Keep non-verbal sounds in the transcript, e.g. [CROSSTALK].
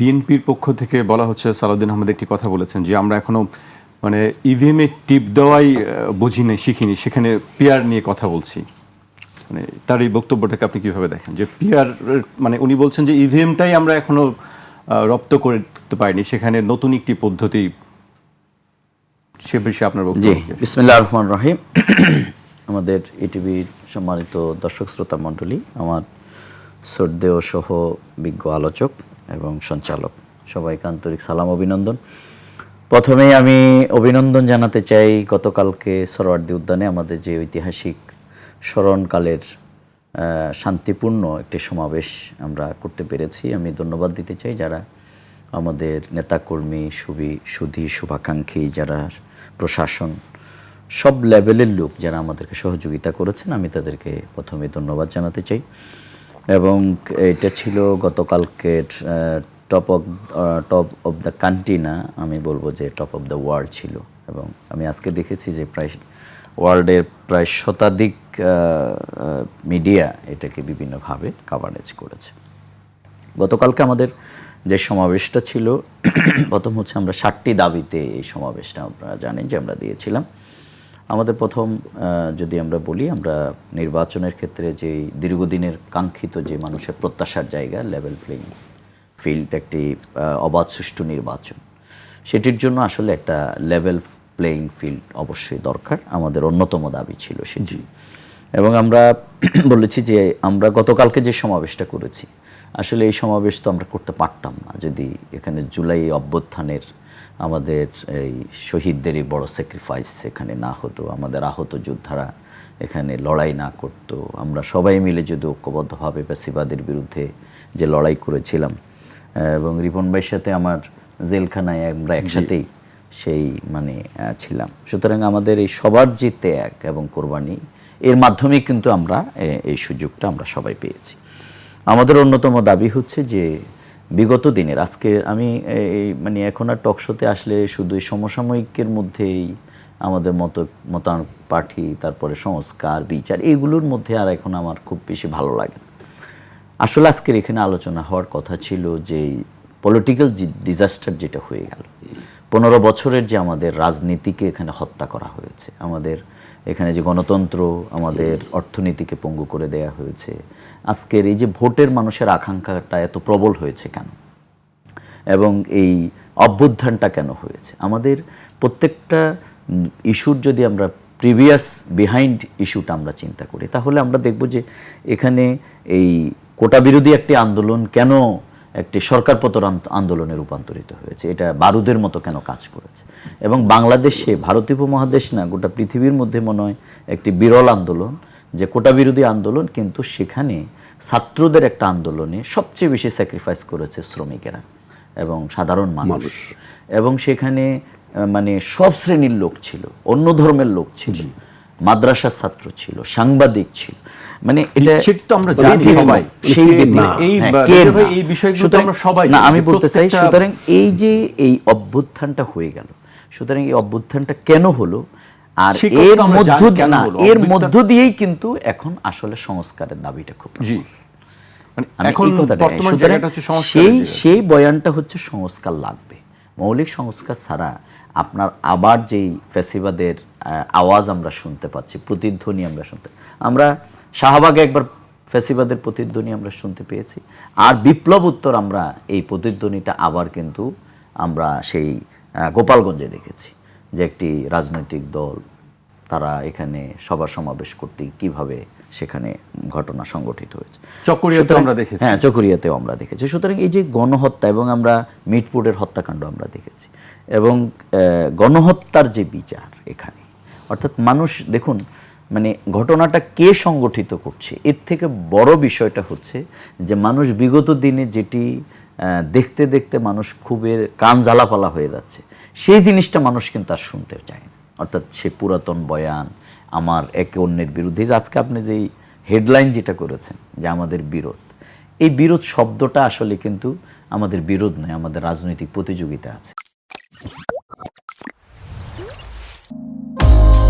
বিএনপির পক্ষ থেকে বলা হচ্ছে সালাউদ্দিন আহমেদ একটি কথা বলেছেন যে আমরা এখনও মানে ইভিএম এ টিপ দেওয়াই আহ, বুঝি নাই শিখিনি সেখানে পিয়ার নিয়ে কথা বলছি। মানে তার এই বক্তব্যটাকে আপনি কীভাবে দেখেন? যে পিয়ার মানে উনি বলছেন যে ইভিএমটাই আমরা এখনও রপ্ত করতে পারিনি সেখানে নতুন একটি পদ্ধতি। সে বিষয়ে আপনার জি বিসমিল্লাহ রহমান রহিম। আমাদের ইটিভির সম্মানিত দর্শক শ্রোতা মণ্ডলী আমার শ্রদ্ধেয় সহ বিজ্ঞ আলোচক এবং সঞ্চালক। সবাইকে আন্তরিক সালাম, অভিনন্দন। প্রথমেই আমি অভিনন্দন জানাতে চাই গতকালকে সরোয়ার্দী উদ্যানে আমাদের যে ঐতিহাসিক স্মরণকালের শান্তিপূর্ণ একটি সমাবেশ আমরা করতে পেরেছি। আমি ধন্যবাদ দিতে চাই যারা আমাদের নেতাকর্মী, সুবি, সুধী, শুভাকাঙ্ক্ষী, যারা প্রশাসন, সব লেভেলের লোক যারা আমাদেরকে সহযোগিতা করেছেন, আমি তাদেরকে প্রথমে ধন্যবাদ জানাতে চাই। এবং এটা ছিল গতকালকের top of top of the country না আমি বলব যে টপ অফ দ্য ওয়ার্ল্ড ছিল। এবং আমি আজকে দেখেছি যে প্রায় ওয়ার্ল্ডের প্রায় শতাধিক মিডিয়া এটাকে বিভিন্নভাবে কাভারেজ করেছে। গতকালকে আমাদের যে সমাবেশটা ছিল, প্রথম হচ্ছে আমরা ষাটটি দাবিতে এই সমাবেশটা আপনারা জানেন যে আমরা দিয়েছিলাম। আমাদের প্রথম যদি আমরা বলি আমরা নির্বাচনের ক্ষেত্রে যে দীর্ঘদিনের কাঙ্ক্ষিত যে মানুষের প্রত্যাশার জায়গা লেভেল প্লেইং ফিল্ড একটি অবাধ সুষ্ঠু নির্বাচন সেটির জন্য আসলে একটা লেভেল প্লেইং ফিল্ড অবশ্যই দরকার। আমাদের অন্যতম দাবি ছিল সেটি। এবং আমরা [CLEARS THROAT] বলেছি যে আমরা গতকালকে যে সমাবেশটা করেছি আসলে এই সমাবেশ তো আমরা করতে পারতাম না। যদি এখানে জুলাই অভ্যুত্থানের আমাদের এই শহীদদেরই বড় স্যাক্রিফাইস এখানে না হতো আমাদের আহত যোদ্ধারা এখানে লড়াই না করতো। আমরা সবাই মিলে যদি ঐক্যবদ্ধভাবে পেশিবাদের বিরুদ্ধে যে লড়াই করেছিলাম এবং রিপন ভাইয়ের সাথে আমার জেলখানায় আমরা একসাথেই সেই মানে ছিলাম। সুতরাং আমাদের এই সবার যে ত্যাগ এবং কোরবানি এর মাধ্যমে কিন্তু আমরা এই সুযোগটা আমরা সবাই পেয়েছি। আমাদের অন্যতম দাবি হচ্ছে যে বিগত দিনের, আজকে আমি মানে এখন আর টকশোতে আসলে শুধু এই সমসাময়িকের মধ্যেই আমাদের মত মতান পাঠি তারপরে সংস্কার, বিচার, এগুলোর মধ্যে আর এখন আমার খুব বেশি ভালো লাগে আসলে আজকের এখানে আলোচনা হওয়ার কথা ছিল যে পলিটিক্যাল ডিজাস্টার যেটা হয়ে গেল। পনেরো বছরের যে আমাদের রাজনীতিকে এখানে হত্যা করা হয়েছে, আমাদের এখানে যে গণতন্ত্র, আমাদের অর্থনীতিকে পঙ্গু করে দেয়া হয়েছে, আজকের এই যে ভোটের মানুষের আকাঙ্ক্ষাটা এত প্রবল হয়েছে কেন? এবং এই অভ্যুত্থানটা কেন হয়েছে? আমাদের প্রত্যেকটা ইস্যুর যদি আমরা প্রিভিয়াস বিহাইন্ড ইস্যুটা আমরা চিন্তা করি, তাহলে আমরা দেখব যে এখানে এই কোটা বিরোধী একটি আন্দোলন কেন একটি সরকার পতন আন্দোলনে রূপান্তরিত হয়েছে। এটা বারুদের মতো কেন কাজ করেছে? এবং বাংলাদেশে ভারতীয় উপমহাদেশ না গোটা পৃথিবীর মধ্যে মনে হয় একটি বিরল আন্দোলন যে কোটা বিরোধী আন্দোলন কিন্তু সেখানে ছাত্রদের একটা আন্দোলনে সবচেয়ে বেশি স্যাক্রিফাইস করেছে শ্রমিকেরা এবং সাধারণ মানুষ। এবং সেখানে মানে সব শ্রেণির লোক ছিল অন্য ধর্মের লোক ছিল। মাদ্রাসার ছাত্র ছিল সাংবাদিক ছিল। মানে এটা সেটা তো আমরা জানি সবাই। সেই এই হ্যাঁ। এই বিষয়গুলো তো আমরা সবাই না আমি বলতে চাই সুতরাং এই যে এই অভ্যুত্থানটা হয়ে গেল সুতরাং এই অভ্যুত্থানটা কেন হলো? আর এর মধ্য না এর মধ্য দিয়েই কিন্তু এখন আসলে সংস্কারের দাবিটা খুব জি। মানে এখন বর্তমান জায়গাটা হচ্ছে সংস্কারের সেই সেই বয়ানটা হচ্ছে সংস্কার লাগবে মৌলিক সংস্কার ছাড়া আপনার আবার যেই ফেসিবাদের আওয়াজ আমরা শুনতে পাচ্ছি, প্রতিধ্বনি আমরা শুনতে, আমরা শাহবাগে একবার ফেসিবাদের প্রতিধ্বনি আমরা শুনতে পেয়েছি। আর বিপ্লব উত্তর আমরা এই প্রতিধ্বনিটা আবার কিন্তু আমরা সেই গোপালগঞ্জে দেখেছি যে একটি রাজনৈতিক দল তারা এখানে সভা সমাবেশ করতে কীভাবে সেখানে ঘটনা সংগঠিত হয়েছে। চকরিয়াতেও সুতরাং- আমরা দেখেছি। হ্যাঁ চকরিয়াতেও আমরা দেখেছি। সুতরাং এই যে গণহত্যা এবং আমরা মিটপুরের হত্যাকাণ্ড আমরা দেখেছি। এবং গণহত্যার যে বিচার এখানে অর্থাৎ মানুষ দেখুন মানে ঘটনাটা কে সংগঠিত করছে এর থেকে বড় বিষয়টা হচ্ছে যে মানুষ বিগত দিনে যেটি দেখতে দেখতে মানুষ খুবের কান জ্বালাপালা হয়ে যাচ্ছে। সেই জিনিসটা মানুষ কিন্তু আর শুনতে চায় না। অর্থাৎ সে পুরাতন বয়ান, আমার একে অন্যের বিরুদ্ধে। আজকে আপনি যেই হেডলাইন যেটা করেছেন, যে আমাদের বিরোধ, এই বিরোধ শব্দটা আসলে কিন্তু আমাদের বিরোধ নয়, আমাদের রাজনৈতিক প্রতিযোগিতা আছে।